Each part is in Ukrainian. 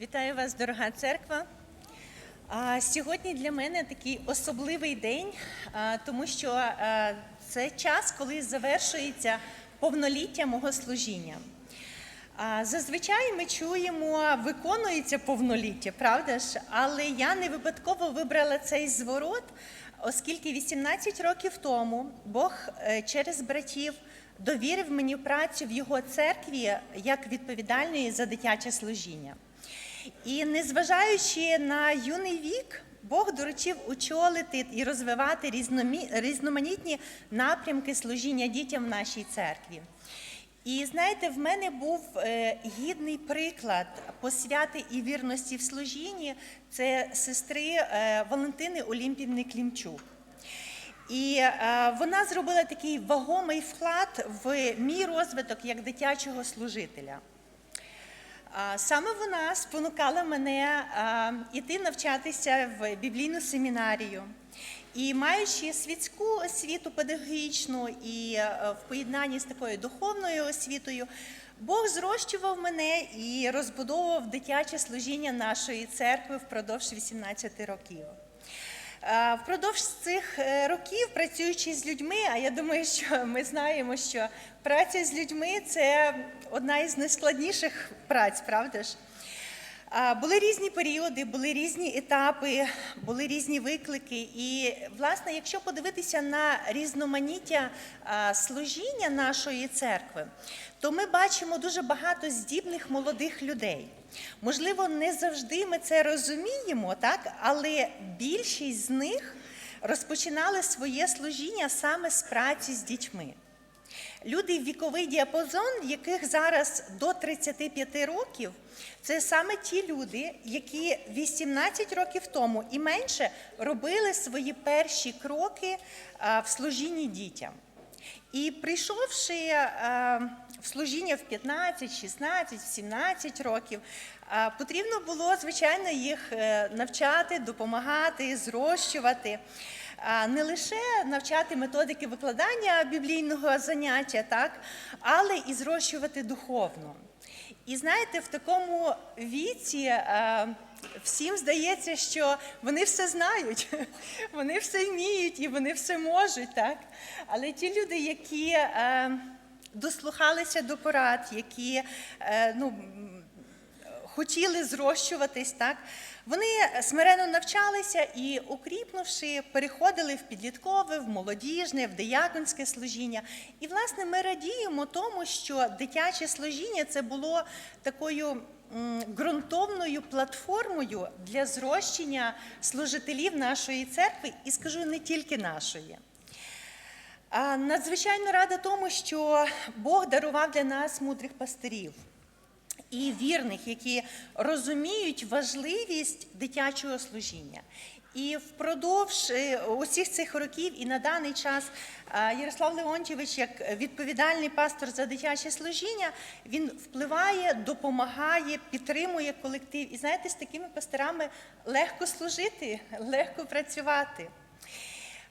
Вітаю вас, дорога церква. Сьогодні для мене такий особливий день, тому що це час, коли завершується повноліття мого служіння. Зазвичай ми чуємо, виконується повноліття, правда ж? Але я не випадково вибрала цей зворот, оскільки 18 років тому Бог е, через братів довірив мені працю в його церкві як відповідальної за дитяче служіння. І незважаючи на юний вік, Бог доручив очолити і розвивати різномі- різноманітні напрямки служіння дітям в нашій церкві. І знаєте, в мене був е, гідний приклад посвяти і вірності в служінні це сестри е, Валентини Олімпівни Клімчук. І е, вона зробила такий вагомий вклад в мій розвиток як дитячого служителя. Саме вона спонукала мене іти навчатися в біблійну семінарію. І маючи світську освіту педагогічну і е, в поєднанні з такою духовною освітою, Бог зрощував мене і розбудовував дитяче служіння нашої церкви впродовж 18 років. Е, Впродовж цих е, років, працюючи з людьми, а я думаю, що ми знаємо, що праця з людьми це одна із найскладніших праць, правда ж? Були різні періоди, були різні етапи, були різні виклики. І, власне, якщо подивитися на різноманіття служіння нашої церкви, то ми бачимо дуже багато здібних молодих людей. Можливо, не завжди ми це розуміємо, так? але більшість з них розпочинали своє служіння саме з праці з дітьми. Люди в віковий діапазон, яких зараз до 35 років, це саме ті люди, які 18 років тому і менше робили свої перші кроки в служінні дітям. І прийшовши в служіння в 15, 16, 17 років, потрібно було, звичайно, їх е, навчати, допомагати, зрощувати. Не лише навчати методики викладання біблійного заняття, так, але і зрощувати духовно. І знаєте, в такому віці е, всім здається, що вони все знають, вони все вміють і вони все можуть, так? Але ті люди, які е, дослухалися до порад, які е, ну, хотіли зрощуватись, так вони смиренно навчалися і, укріпнувши, переходили в підліткове, в молодіжне, в дияконське служіння. І, власне, ми радіємо тому, що дитяче служіння це було такою ґрунтовною платформою для зрощення служителів нашої церкви, і скажу не тільки нашої. Надзвичайно рада тому, що Бог дарував для нас мудрих пастирів і вірних, які розуміють важливість дитячого служіння. І впродовж е, усіх цих років і на даний час е, Ярослав Леонтьєвич, як відповідальний пастор за дитяче служіння, він впливає, допомагає, підтримує колектив. І знаєте, з такими пасторами легко служити, легко працювати.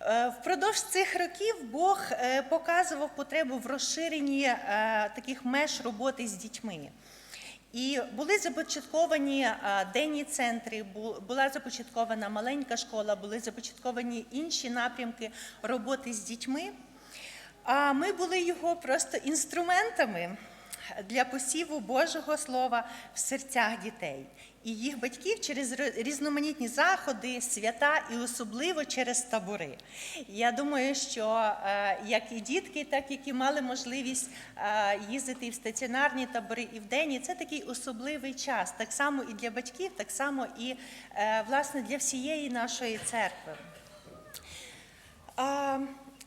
Е, Впродовж цих років Бог показував потребу в розширенні таких меж роботи з дітьми. І були започатковані е, денні центри, була започаткована маленька школа, були започатковані інші напрямки роботи з дітьми. А ми були його просто інструментами для посіву Божого Слова в серцях дітей і їх батьків через різноманітні заходи, свята і особливо через табори. Я думаю, що е, як і дітки, так які мали можливість е, їздити в стаціонарні табори, і в денні, це такий особливий час, так само і для батьків, так само і е, власне для всієї нашої церкви.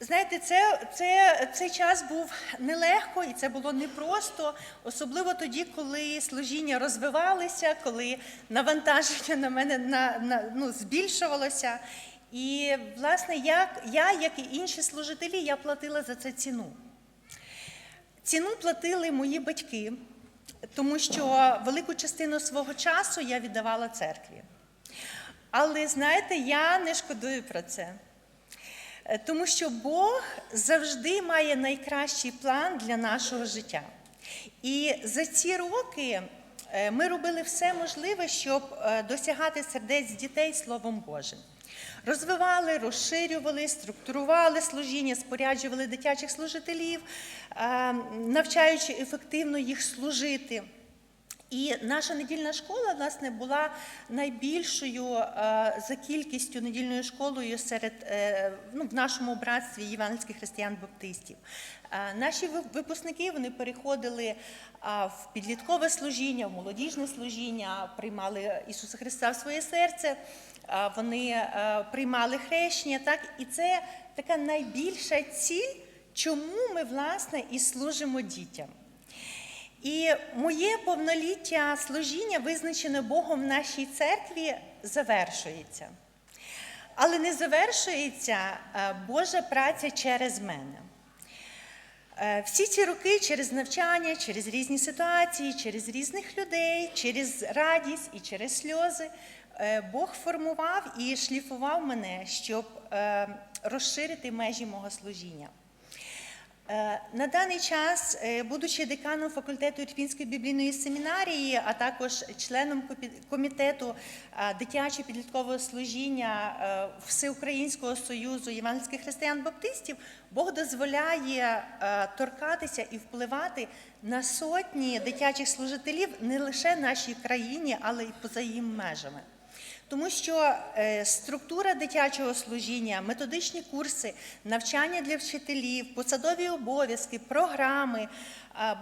Знаєте, це, це, цей час був нелегко і це було непросто, особливо тоді, коли служіння розвивалися, коли навантаження на мене на, на, ну, збільшувалося. І, власне, як, я, як і інші служителі, я платила за це ціну. Ціну платили мої батьки, тому що велику частину свого часу я віддавала церкві. Але знаєте, я не шкодую про це. Е, Тому що Бог завжди має найкращий план для нашого життя. І за ці роки е, ми робили все можливе, щоб е, досягати сердець дітей Словом Божим. Розвивали, розширювали, структурували служіння, споряджували дитячих служителів, навчаючи ефективно їх служити. І наша недільна школа, власне, була найбільшою е, за кількістю недільною школою серед е, ну, в нашому братстві євангельських християн-баптистів. Е, Наші випускники вони переходили в підліткове служіння, в молодіжне служіння, приймали Ісуса Христа в своє серце, вони приймали хрещення. Так? І це така найбільша ціль, чому ми, власне, і служимо дітям. І моє повноліття служіння, визначене Богом в нашій церкві, завершується. Але не завершується е, Божа праця через мене. Е, Всі ці роки через навчання, через різні ситуації, через різних людей, через радість і через сльози е, Бог формував і шліфував мене, щоб розширити межі мого служіння. Е, На даний час, е, будучи деканом факультету Ірпінської біблійної семінарії, а також членом комітету е, дитячого підліткового служіння Всеукраїнського союзу євангельських християн-баптистів, Бог дозволяє торкатися і впливати на сотні дитячих служителів не лише в нашій країні, але й поза її межами. Тому що е, структура дитячого служіння, методичні курси, навчання для вчителів, посадові обов'язки, програми,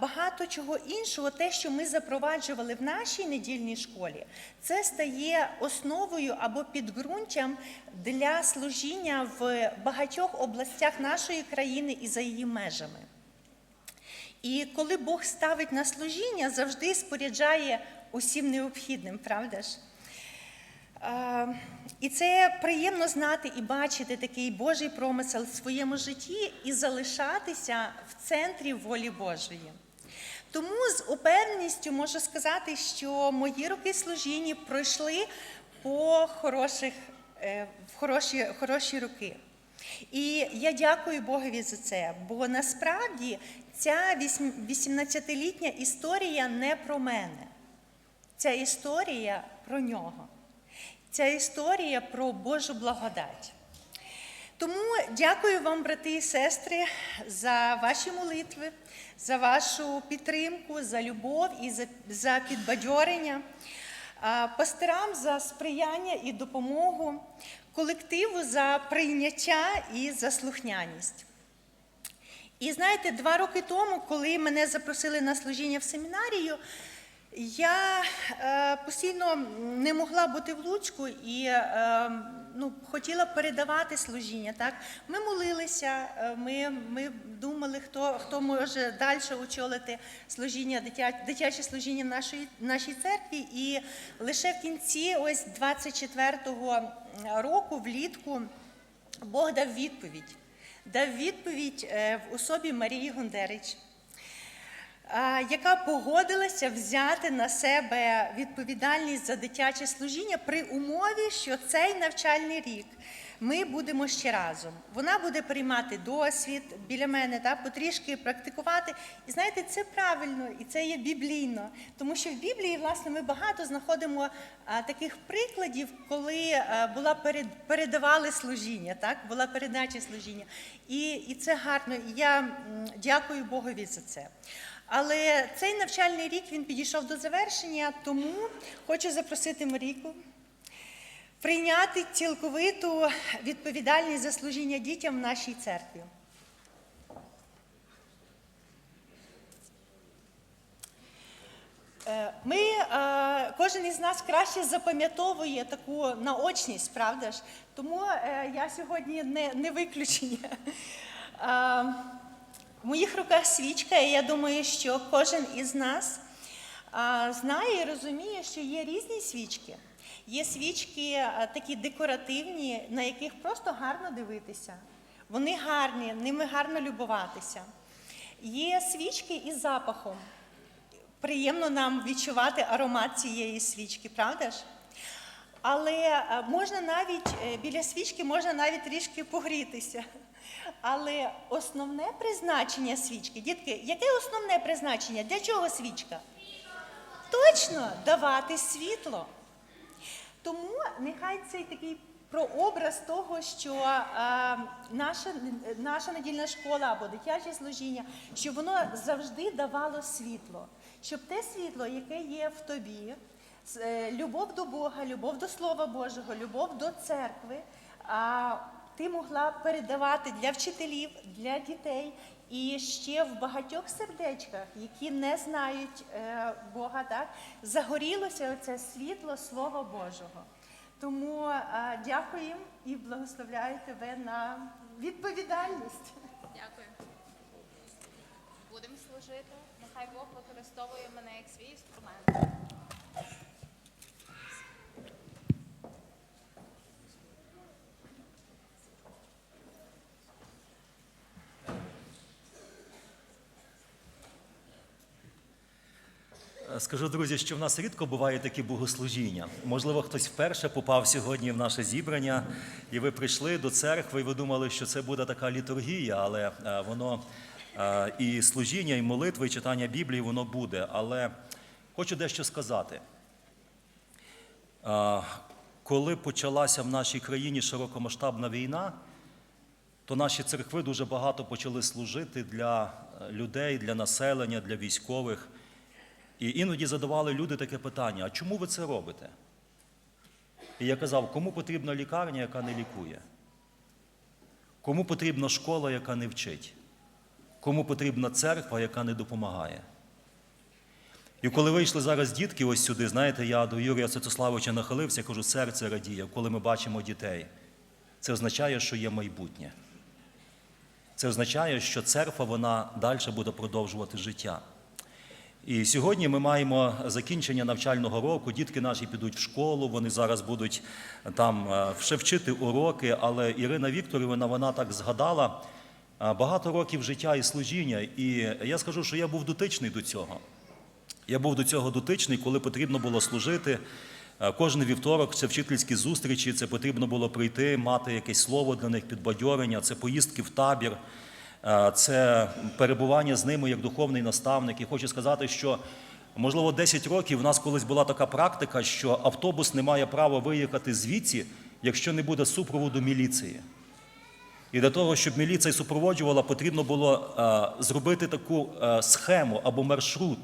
багато чого іншого, те, що ми запроваджували в нашій недільній школі, це стає основою або підґрунтям для служіння в багатьох областях нашої країни і за її межами. І коли Бог ставить на служіння, завжди споряджає усім необхідним, правда ж? Е, І це приємно знати і бачити такий Божий промисел в своєму житті і залишатися в центрі волі Божої. Тому з упевненістю можу сказати, що мої роки служіння пройшли по хороших, е, в хороші, хороші роки. І я дякую Богові за це, бо насправді ця вісім- 18-літня історія не про мене. Ця історія про нього. Ця історія про Божу благодать. Тому дякую вам, брати і сестри, за ваші молитви, за вашу підтримку, за любов і за, за підбадьорення, пастирам за сприяння і допомогу, колективу за прийняття і за слухняність. І знаєте, два роки тому, коли мене запросили на служіння в семінарію, я е, постійно не могла бути в Луцьку і е, ну, хотіла передавати служіння. Так? Ми молилися, е, ми, ми думали, хто, хто може далі очолити служіння, дитя, дитяче служіння в нашій, церкві. І лише в кінці ось 24-го року, влітку, Бог дав відповідь. Дав відповідь е, в особі Марії Гундерич а, яка погодилася взяти на себе відповідальність за дитяче служіння при умові, що цей навчальний рік ми будемо ще разом. Вона буде приймати досвід біля мене, та, потрішки практикувати. І знаєте, це правильно і це є біблійно, тому що в Біблії, власне, ми багато знаходимо а, таких прикладів, коли а, була перед, передавали служіння, так, була передача служіння. І, і це гарно. І я дякую Богові за це. Але цей навчальний рік він підійшов до завершення, тому хочу запросити Марійку прийняти цілковиту відповідальність за служіння дітям в нашій церкві. Е, Ми, е, кожен із нас краще запам'ятовує таку наочність, правда ж? Тому е, я сьогодні не, не виключення. В моїх руках свічка, і я думаю, що кожен із нас знає і розуміє, що є різні свічки. Є свічки такі декоративні, на яких просто гарно дивитися. Вони гарні, ними гарно любуватися. Є свічки із запахом. Приємно нам відчувати аромат цієї свічки, правда ж? Але е, можна навіть е, біля свічки можна навіть трішки погрітися. Але основне призначення свічки, дітки, яке основне призначення? Для чого свічка? Точно давати світло. Тому нехай цей такий прообраз того, що е, наша, наша недільна школа або дитяче служіння, щоб воно завжди давало світло, щоб те світло, яке є в тобі, е, любов до Бога, любов до Слова Божого, любов до церкви, а ти могла передавати для вчителів, для дітей і ще в багатьох сердечках, які не знають е, Бога, так загорілося оце світло Слова Божого. Тому е, дякую і благословляю тебе на відповідальність. Дякую. Будемо служити. Нехай Бог використовує мене як свій інструмент. Скажу, друзі, що в нас рідко буває такі богослужіння. Можливо, хтось вперше попав сьогодні в наше зібрання, і ви прийшли до церкви, і ви думали, що це буде така літургія, але е, воно е, і служіння, і молитви, і читання Біблії воно буде. Але хочу дещо сказати. Е, Коли почалася в нашій країні широкомасштабна війна, то наші церкви дуже багато почали служити для людей, для населення, для військових. І іноді задавали люди таке питання: а чому ви це робите? І я казав, кому потрібна лікарня, яка не лікує? Кому потрібна школа, яка не вчить? Кому потрібна церква, яка не допомагає? І коли вийшли зараз дітки ось сюди, знаєте, я до Юрія Святославовича нахилився, кажу, серце радіє, коли ми бачимо дітей. Це означає, що є майбутнє. Це означає, що церква вона далі буде продовжувати життя. І сьогодні ми маємо закінчення навчального року. Дітки наші підуть в школу, вони зараз будуть там е, ще вчити уроки. Але Ірина Вікторівна вона так згадала е, багато років життя і служіння. І я скажу, що я був дотичний до цього. Я був до цього дотичний, коли потрібно було служити. Е, Кожен вівторок це вчительські зустрічі, це потрібно було прийти, мати якесь слово для них, підбадьорення, це поїздки в табір, це перебування з ними як духовний наставник. І хочу сказати, що можливо 10 років в нас колись була така практика, що автобус не має права виїхати звідси, якщо не буде супроводу міліції. І для того, щоб міліція супроводжувала, потрібно було е, зробити таку е, схему або маршрут.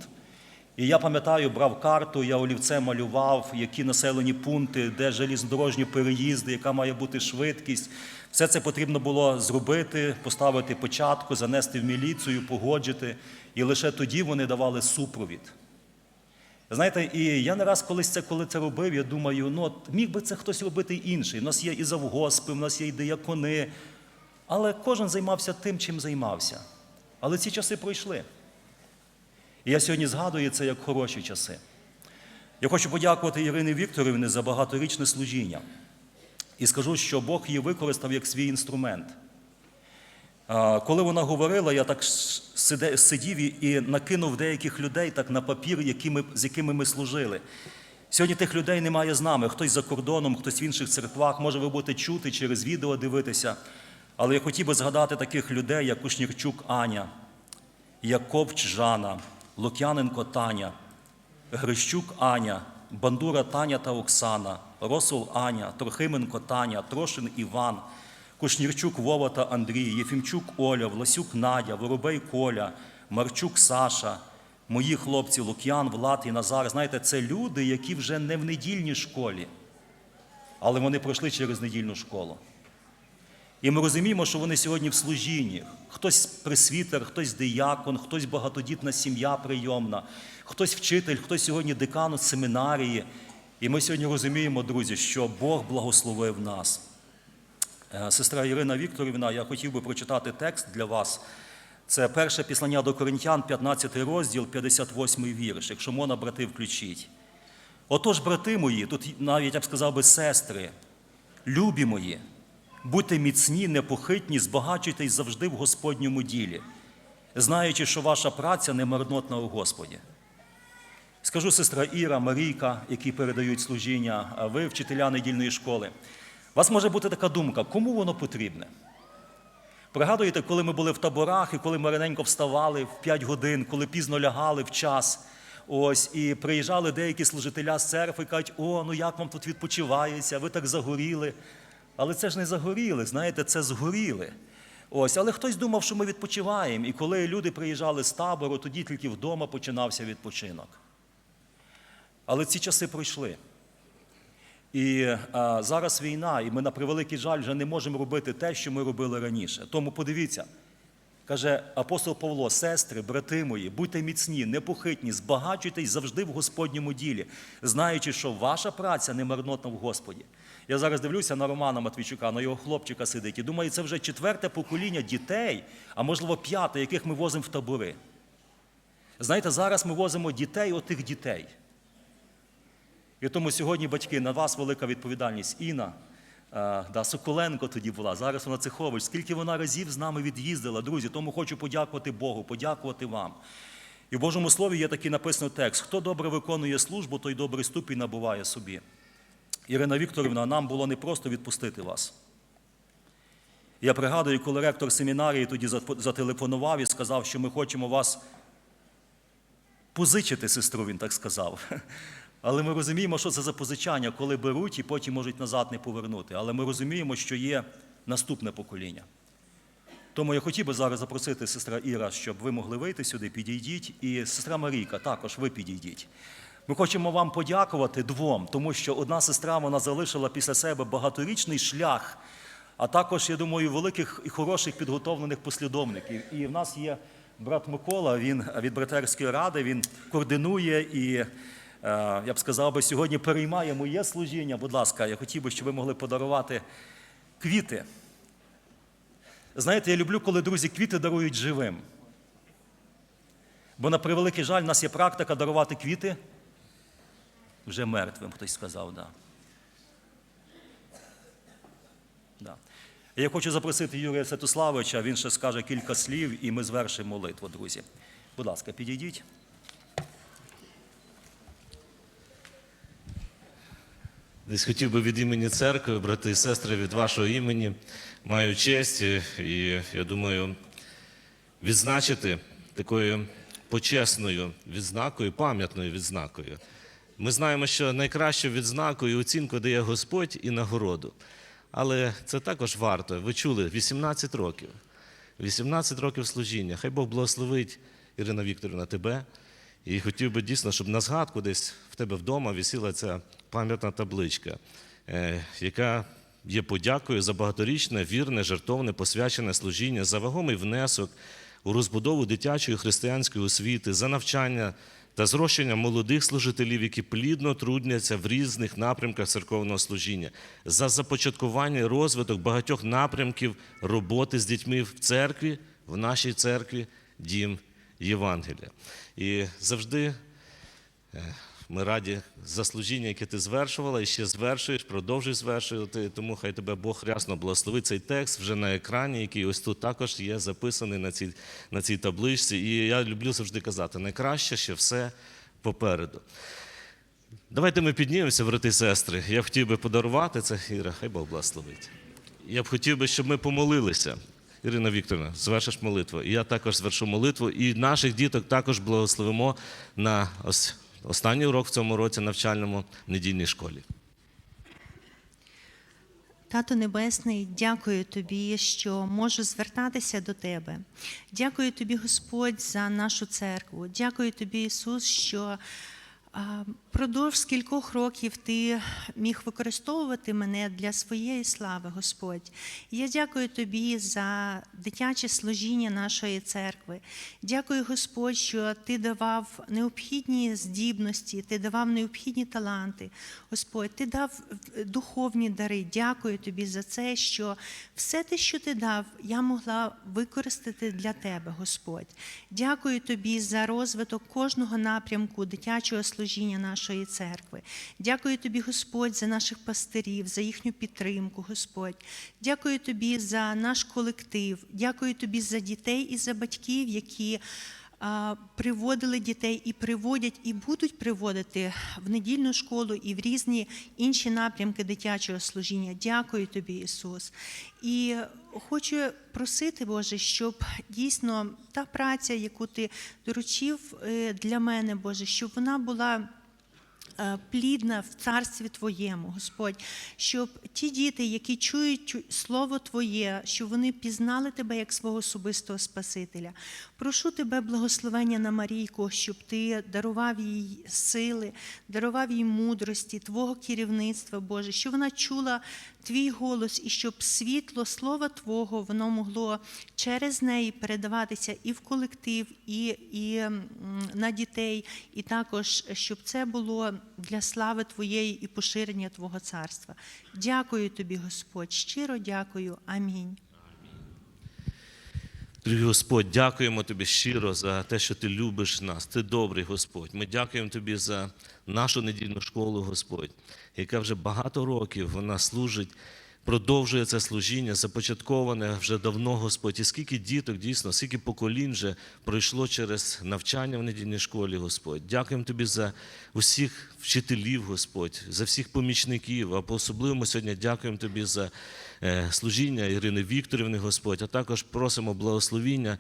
І я пам'ятаю, брав карту, я олівцем малював, які населені пункти, де желізнодорожні переїзди, яка має бути швидкість. Все це потрібно було зробити, поставити початку, занести в міліцію, погоджити. І лише тоді вони давали супровід. Знаєте, і я не раз колись це, коли це робив, я думаю, ну от міг би це хтось робити інший. У нас є і завгоспи, у нас є і диякони. Але кожен займався тим, чим займався. Але ці часи пройшли. І я сьогодні згадую це як хороші часи. Я хочу подякувати Ірині Вікторівні за багаторічне служіння. І скажу, що Бог її використав як свій інструмент. Коли вона говорила, я так сидів і- накинув деяких людей так на папір, які з якими ми служили. Сьогодні тих людей немає з нами. Хтось за кордоном, хтось в інших церквах, може ви будете чути через відео дивитися. Але я хотів би згадати таких людей, як Кушнірчук Аня, як Ковч Жанна, Лук'яненко Таня, Грищук Аня, Бандура Таня та Оксана, Росул Аня, Трохименко Таня, Трошин Іван, Кушнірчук Вова та Андрій, Єфімчук Оля, Власюк Надя, Воробей Коля, Марчук Саша, мої хлопці Лук'ян, Влад і Назар. Знаєте, це люди, які вже не в недільній школі, але вони пройшли через недільну школу. І ми розуміємо, що вони сьогодні в служінні. Хтось пресвітер, хтось диякон, хтось багатодітна сім'я прийомна, хтось вчитель, хтось сьогодні декан у семінарії. І ми сьогодні розуміємо, друзі, що Бог благословив нас. Е, Сестра Ірина Вікторівна, я хотів би прочитати текст для вас. Це перше післання до Коринтян, 15 розділ, 58 вірш. Якщо можна, брати, включіть. Отож, брати мої, тут навіть я б сказав би сестри, любі мої, будьте міцні, непохитні, збагачуйтесь завжди в Господньому ділі, знаючи, що ваша праця не марнотна у Господі. Скажу сестра Іра, Марійка, які передають служіння, а ви, вчителя недільної школи. У вас може бути така думка, кому воно потрібне? Пригадуєте, коли ми були в таборах і коли ми раненько вставали в 5 годин, коли пізно лягали в час, Ось і приїжджали деякі служителя з церкви, кажуть, о, ну як вам тут відпочивається, ви так загоріли. Але це ж не загоріли, знаєте, це згоріли. Ось, але хтось думав, що ми відпочиваємо. І коли люди приїжджали з табору, тоді тільки вдома починався відпочинок. Але ці часи пройшли. І а, зараз війна, і ми на превеликий жаль вже не можемо робити те, що ми робили раніше. Тому подивіться, каже апостол Павло, сестри, брати мої, будьте міцні, непохитні, збагачуйтесь завжди в Господньому ділі, знаючи, що ваша праця не марнотна в Господі. Я зараз дивлюся на Романа Матвійчука, на його хлопчика сидить, і думаю, це вже четверте покоління дітей, а можливо п'яте, яких ми возимо в табори. Знаєте, зараз ми возимо дітей отих дітей. І тому сьогодні, батьки, на вас велика відповідальність. Інна, е, да, Соколенко тоді була, зараз вона Цехович. Скільки вона разів з нами від'їздила, друзі, тому хочу подякувати Богу, подякувати вам. І в Божому Слові є такий написаний текст: хто добре виконує службу, той добрий ступінь набуває собі. Ірина Вікторівна, нам було непросто відпустити вас. Я пригадую, коли ректор семінарії тоді зателефонував і сказав, що ми хочемо вас позичити сестру, він так сказав. Але ми розуміємо, що це за позичання, коли беруть і потім можуть назад не повернути. Але ми розуміємо, що є наступне покоління. Тому я хотів би зараз запросити сестра Іра, щоб ви могли вийти сюди, підійдіть. І сестра Марійка, також ви підійдіть. Ми хочемо вам подякувати двом, тому що одна сестра вона залишила після себе багаторічний шлях, а також, я думаю, великих і хороших підготовлених послідовників. І в нас є брат Микола, він від братерської ради, він координує і, е, я б сказав би, сьогодні переймає моє служіння. Будь ласка, я хотів би, щоб ви могли подарувати квіти. Знаєте, я люблю, коли друзі квіти дарують живим. Бо на превеликий жаль, в нас є практика дарувати квіти вже мертвим, хтось сказав, да. Да. Я хочу запросити Юрія Святославовича, він ще скаже кілька слів, і ми звершимо молитву, друзі. Будь ласка, підійдіть. Десь хотів би від імені церкви, брати і сестри, від вашого імені маю честь і, я думаю, відзначити такою почесною відзнакою, пам'ятною відзнакою. Ми знаємо, що найкращу відзнаку і оцінку дає Господь і нагороду. Але це також варто. Ви чули 18 років. 18 років служіння. Хай Бог благословить Ірина Вікторівна тебе. І хотів би дійсно, щоб на згадку десь в тебе вдома висіла ця пам'ятна табличка, е, яка є подякою за багаторічне, вірне, жертовне, посвячене служіння, за вагомий внесок у розбудову дитячої християнської освіти, за навчання та зрощення молодих служителів, які плідно трудняться в різних напрямках церковного служіння, за започаткування і розвиток багатьох напрямків роботи з дітьми в церкві, в нашій церкві, дім Євангелія. І завжди е, ми раді за служіння, яке ти звершувала, і ще звершуєш, продовжуєш звершувати. Тому хай тебе Бог рясно благословить цей текст вже на екрані, який ось тут також є записаний на цій, на цій табличці. І я люблю завжди казати: найкраще ще все попереду. Давайте ми піднімемося, брати і сестри. Я хотів би подарувати це, Іра, хай Бог благословить. Я б хотів би, щоб ми помолилися. Ірина Вікторівна, звершиш молитву. І я також звершу молитву. І наших діток також благословимо на ос- останній урок в цьому році навчальному в недільній школі. Тато Небесний, дякую тобі, що можу звертатися до тебе. Дякую тобі, Господь, за нашу церкву. Дякую тобі, Ісус, що продовж скількох років ти міг використовувати мене для своєї слави, Господь. Я дякую тобі за дитяче служіння нашої церкви. Дякую, Господь, що ти давав необхідні здібності, ти давав необхідні таланти. Господь, ти дав духовні дари. Дякую тобі за це, що все те, що ти дав, я могла використати для тебе, Господь. Дякую тобі за розвиток кожного напрямку дитячого служіння нашої церкви. Дякую тобі, Господь, за наших пастирів, за їхню підтримку, Господь. Дякую тобі за наш колектив. Дякую тобі за дітей і за батьків, які приводили дітей і приводять, і будуть приводити в недільну школу і в різні інші напрямки дитячого служіння. Дякую тобі, Ісус. І хочу просити, Боже, щоб дійсно та праця, яку ти доручив е, для мене, Боже, щоб вона була. Е, Плідна в царстві Твоєму, Господь, щоб ті діти, які чують Слово Твоє, щоб вони пізнали Тебе як свого особистого Спасителя. Прошу Тебе благословення на Марійку, щоб Ти дарував їй сили, дарував їй мудрості, Твого керівництва, Боже, щоб вона чула Твій голос і щоб світло Слова Твого воно могло через неї передаватися і в колектив, і, і на дітей, і також щоб це було для слави Твоєї і поширення Твого царства. Дякую Тобі, Господь, щиро дякую. Амінь. Дорогий Господь, дякуємо Тобі щиро за те, що Ти любиш нас. Ти добрий Господь. Ми дякуємо Тобі за нашу недільну школу, Господь, яка вже багато років вона служить, продовжує це служіння, започатковане вже давно, Господь. І скільки діток, дійсно, скільки поколінь вже пройшло через навчання в недільній школі, Господь. Дякуємо Тобі за усіх вчителів, Господь, за всіх помічників. А по особливому сьогодні дякуємо Тобі за служіння Ірини Вікторівни, Господь, а також просимо благословіння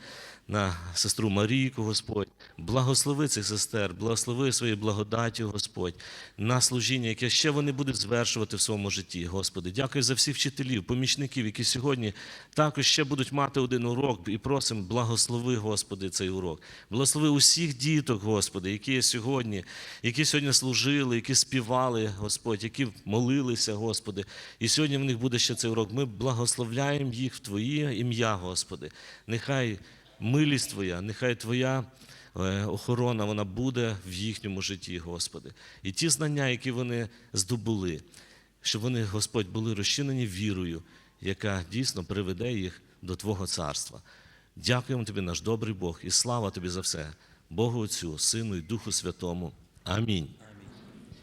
на сестру Марійку, Господь. Благослови цих сестер, благослови своєю благодаттю, Господь, на служіння, яке ще вони будуть звершувати в своєму житті, Господи. Дякую за всіх вчителів, помічників, які сьогодні також ще будуть мати один урок, і просимо, благослови, Господи, цей урок. Благослови усіх діток, Господи, які сьогодні, які сьогодні служили, які співали, Господь, які молилися, Господи. І сьогодні в них буде ще цей урок. Ми благословляємо їх в Твоє ім'я, Господи. Нехай милість Твоя, нехай Твоя е, охорона вона буде в їхньому житті, Господи. І ті знання, які вони здобули, щоб вони, Господь, були розчинені вірою, яка дійсно приведе їх до Твого царства. Дякуємо Тобі, наш добрий Бог, і слава Тобі за все, Богу Отцю, Сину і Духу Святому. Амінь.